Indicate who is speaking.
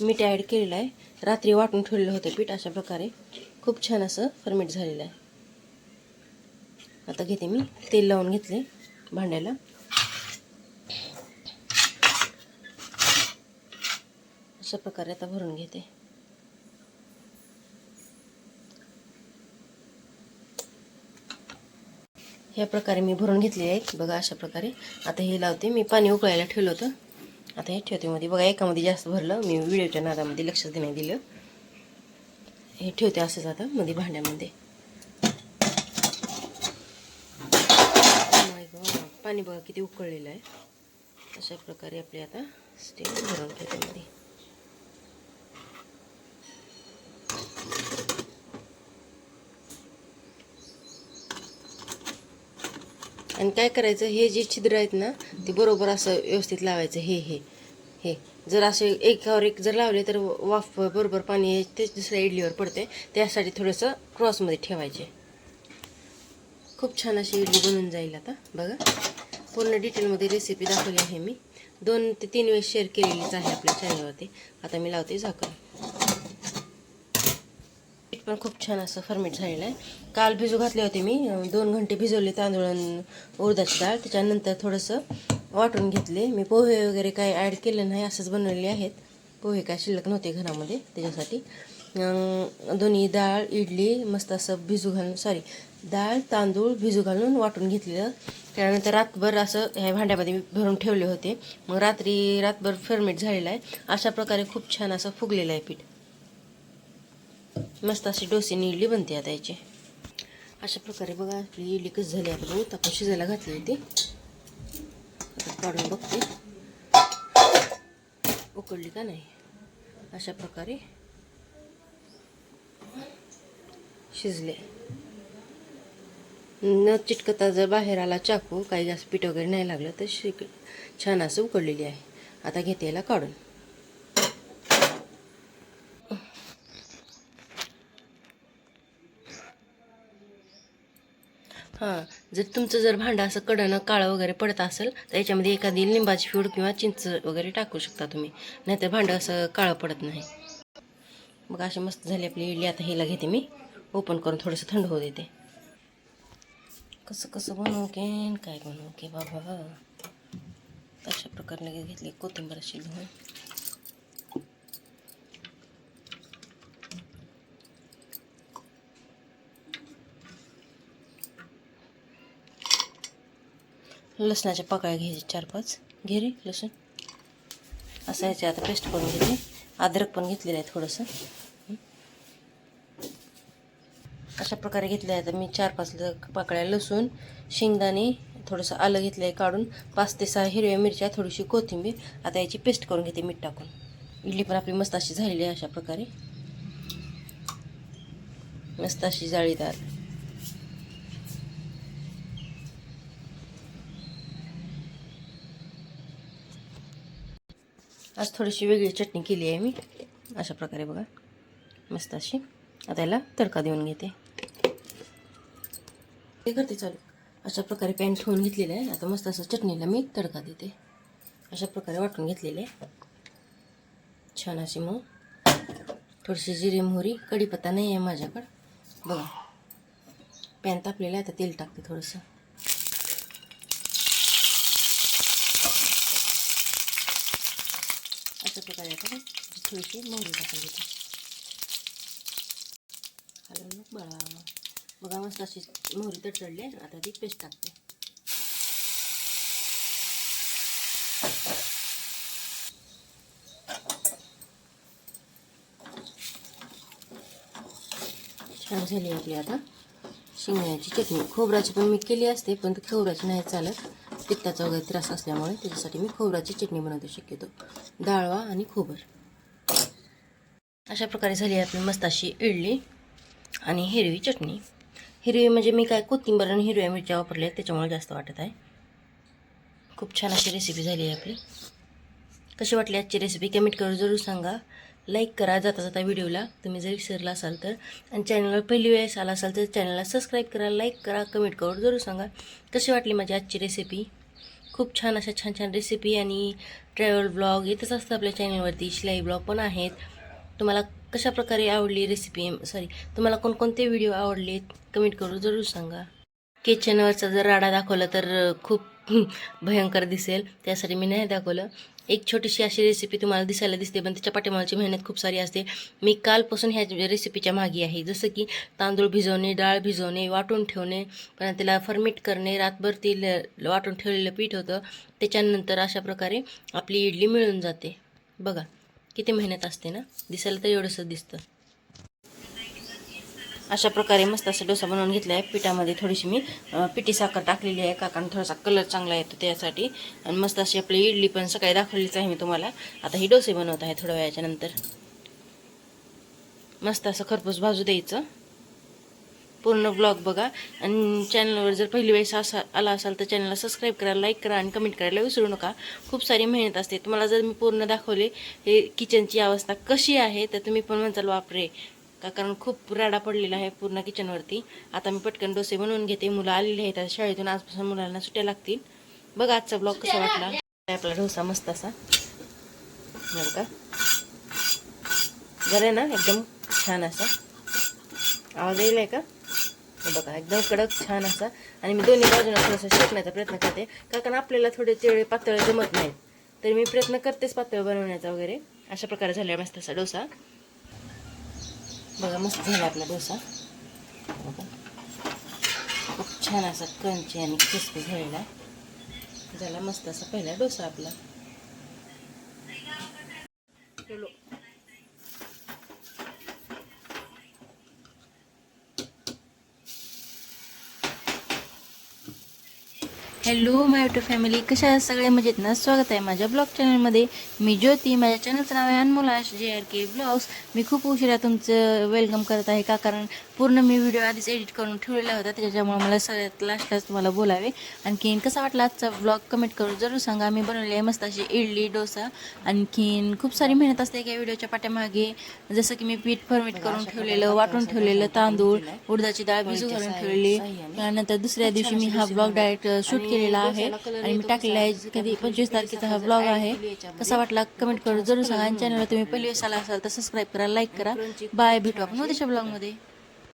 Speaker 1: मीठ ॲड केलेलं आहे. रात्री वाटून ठेवलेलं होतं पीठ अशा प्रकारे. खूप छान असं फर्मेट झालेलं आहे. आता घेते मी. तेल लावून घेतले भांड्याला. अशा प्रकारे आता भरून घेते. ह्या प्रकारे मी भरून घेतले आहेत. बघा अशा प्रकारे. आता हे लावते. मी पाणी उकळायला ठेवलं होतं. आता हे ठेवते मध्ये बघा एकामध्ये जास्त भरलं मी व्हिडिओच्या नादामध्ये लक्षच नाही दिलं. हे ठेवते असंच आता मध्ये भांड्यामध्ये. पाणी बघा किती उकळलेलं आहे. अशा प्रकारे आपले आता स्टीम भरून ठेवते मध्ये. आणि काय करायचं हे जे छिद्र आहेत ना ते बरोबर असं व्यवस्थित लावायचं हे हे हे. जर असे एकावर एक जर लावले तर वाफ बरोबर पाणी ते दुसऱ्या इडलीवर पडते. त्यासाठी थोडंसं क्रॉसमध्ये ठेवायचे. खूप छान अशी इडली बनून जाईल आता बघा. पूर्ण डिटेलमध्ये रेसिपी दाखवली आहे मी. दोन ते तीन वेळेस शेअर केलेलीच आहे आपल्या चॅनलवरती आता मी लावते झाकण. पण खूप छान असं फर्मेट झालेलं आहे. काल भिजू घातले होते मी. दोन घंटे भिजवले तांदूळ आणि उडदाची डाळ. त्याच्यानंतर थोडंसं वाटून घेतले. मी पोहे वगैरे काही ॲड केले नाही असंच बनवलेले आहेत. पोहे काय शिल्लक नव्हते घरामध्ये त्याच्यासाठी. दोन्ही डाळ इडली मस्त असं भिजू घालून सॉरी डाळ तांदूळ भिजू घालून वाटून घेतलेलं. त्यानंतर रातभर असं ह्या भांड्यामध्ये मी भरून ठेवले होते. मग रात्री रातभर फर्मेट झालेलं आहे. अशा प्रकारे खूप छान असं फुगलेलं आहे पीठ. मस्त अशी डोसेने इडली बनते आता याची. अशा प्रकारे बघा आपली इडली कशी झाली आता बहुत आपण शिजायला घातली होती. आता काढून बघते. उकडली का नाही? अशा प्रकारे शिजले. न चिटकता जर बाहेर आला चाकू काही जास्त पीठ वगैरे नाही लागलं तर शिक छान असं उकडलेली आहे. आता घेते याला काढून. हां जर तुमचं जर भांडं असं कडनं काळं वगैरे पडत असेल तर याच्यामध्ये एखादी लिंबाची फूड किंवा चिंच वगैरे टाकू शकता तुम्ही. नाहीतर भांडं असं काळं पडत नाही. मग अशी मस्त झाली आपली इडली. आता हिला घेते मी. ओपन करून थोडंसं थंड होऊ देते. कसं कसं बनवू के काय बनवू के बाबा. अशा प्रकारे लगेच घेतली कोथिंबीर अशी घेऊन लसणाच्या पाकळ्या घ्यायचे चार पाच. घेरे लसूण. असं याचे आता पेस्ट करून घेते. अद्रक पण घेतलेलं आहे थोडंसं. अशा प्रकारे घेतलं आहे आता मी चार पाच पाकळ्या लसूण शेंगदाणे थोडंसं आलं घेतलं आहे काढून पाच ते सहा हिरव्या मिरच्या थोडीशी कोथिंबीर. आता याची पेस्ट करून घेते मीठ टाकून. इडली पण आपली मस्त अशी झालेली आहे अशा प्रकारे. मस्त अशी जाळीदार. आज थोडीशी वेगळी चटणी केली आहे मी. अशा प्रकारे बघा. मस्त अशी. आता याला तडका देऊन घेते. हे करते चालू. अशा प्रकारे पॅन ठेवून घेतलेलं आहे. आता मस्त असं चटणीला मी तडका देते. अशा प्रकारे वाटून घेतलेले आहे. छान अशी मग थोडीशी जिरे मोहरी कढीपत्ता नाही आहे माझ्याकडं. बघा. पॅन तापलेलं आहे. आता तेल टाकते थोडंसं अशा प्रकारे थोडीशी मोहरी टाकून देते हलवून मग बळा बघा मस्त अशी मोहरी तर आहे. आता ती पेस्ट टाकते. छान झाली आपली आता शेंगण्याची चटणी. खोबऱ्याची पण मी केली असते पण ती खोबऱ्याची नाही चालत. पित्ताचा वगैरे त्रास असल्यामुळे त्याच्यासाठी मी खोबराची चटणी बनवते शक्यतो. डाळवा आणि खोबर. अशा प्रकारे झाली आपली मस्त अशी इडली आणि हिरवी चटणी. हिरवी म्हणजे मी काय कोथिंबीर आणि हिरव्या मिरच्या वापरल्या आहेत त्याच्यामुळे जास्त वाटत आहे. खूप छान अशी रेसिपी झाली आहे आपली. कशी वाटली आजची रेसिपी कमेंट करून जरूर सांगा. लाईक करा जाता जाता व्हिडिओला तुम्ही जर विसरला असाल तर. आणि चॅनलवर पहिली वेळेस आला असाल तर चॅनलला सबस्क्राईब करा लाईक करा कमेंट करून जरूर सांगा. कशी वाटली माझी आजची रेसिपी खूप छान अशा छान छान रेसिपी आणि ट्रॅव्हल ब्लॉग येतच असतं आपल्या चॅनलवरती शिलाई ब्लॉग पण आहेत. तुम्हाला कशा प्रकारे आवडली रेसिपी सॉरी तुम्हाला कोणकोणते व्हिडिओ आवडले? कमेंट करून जरूर सांगा. किचनवरचा जर राडा दाखवला तर खूप भयंकर दिसेल. त्यासाठी मी नाही दाखवलं. एक छोटीशी अशी रेसिपी तुम्हाला दिसायला दिसते पण त्याच्या पाठीमागची मेहनत खूप सारी असते. मी कालपासून ह्या रेसिपीच्या मागे आहे. जसं की तांदूळ भिजवणे डाळ भिजवणे वाटून ठेवणे पण त्याला फर्मिट करणे रातभर ती ल- वाटून ठेवलेलं पीठ होतं. त्याच्यानंतर अशा प्रकारे आपली इडली मिळून जाते. बघा किती मेहनत असते ना? दिसायला तर एवढंसं दिसतं. अशा प्रकारे मस्त असा डोसा बनवून घेतला आहे पिठामध्ये थोडीशी मी पिठी साखर टाकलेली आहे. का कारण थोडासा कलर चांगला येतो त्यासाठी. आणि मस्त अशी आपली इडली पण सकाळी दाखवलीच आहे मी तुम्हाला. आता ही डोसे बनवत आहे थोड्या वेळाच्या नंतर. मस्त असं खरपूस भाजू द्यायचं. पूर्ण ब्लॉग बघा. आणि चॅनलवर जर पहिली वेळेस असा आला असाल तर चॅनलला सबस्क्राईब करा लाईक करा आणि कमेंट करायला विसरू नका. खूप सारी मेहनत असते. तुम्हाला जर मी पूर्ण दाखवले हे किचनची अवस्था कशी आहे तर तुम्ही पण म्हणताल बापरे का? कारण खूप राडा पडलेला आहे पूर्ण किचनवरती आता मी पटकन डोसे बनवून घेते. मुलं आलेली आहेत आज शाळेतून. आजपासून मुलांना सुट्ट्या लागतील. बघा आजचा ब्लॉग कसा वाटला. आपला डोसा मस्त असा. का? बघा झालं ना? एकदम छान असा. आवाज येईल आहे का? बघा एकदम कडक छान असा. आणि मी दोन्ही बाजूला थोडासा शेकण्याचा प्रयत्न करते. कारण आपल्याला थोडे तेवढे पातळ जमत नाहीत. तर मी प्रयत्न करतेच पातळ बनवण्याचा वगैरे. अशा प्रकारे झाल्या मस्त असा डोसा. बघा मस्त झाला आपला डोसा. बघा. खूप छान असा क्रंची आणि क्रिस्पी झालेला झाला मस्त असा पहिला डोसा आपला. हॅलो माय युट्यूब फॅमिली कशा आहात सगळे? मजेत ना? स्वागत आहे माझ्या ब्लॉग चॅनलमध्ये मी ज्योती. माझ्या चॅनलचं नाव आहे अनमोलाश जे आर के ब्लॉग्स मी खूप उशिरा तुमचं वेलकम करत आहे का? कारण पूर्ण मी व्हिडिओ आधीच एडिट करून ठेवलेला होता. त्याच्यामुळे मला सगळ्यात लास्टलाच तुम्हाला बोलावे. आणखीन कसा वाटला आजचा ब्लॉग कमेंट करून जरूर सांगा. मी बनवले आहे मस्त अशी इडली डोसा. आणखीन खूप सारी मेहनत असते एका व्हिडिओच्या पाठीमागे जसं की मी पीठ फर्मिट करून ठेवलेलं वाटून ठेवलेलं तांदूळ उडदाची डाळ भिजू घालून ठेवलेली. त्यानंतर दुसऱ्या दिवशी मी हा ब्लॉग डायरेक्ट शूट केलेला आहे आणि मी टाकलेला आहे. कधी पंचवीस तारखेचा हा ब्लॉग आहे. कसा वाटला कमेंट करून जरूर सांगा. आणि चॅनलला तुम्ही पहिली वेळेस आला असाल तर सबस्क्राईब करा लाईक करा. बाय भेटू आपण उद्याच्या ब्लॉगमध्ये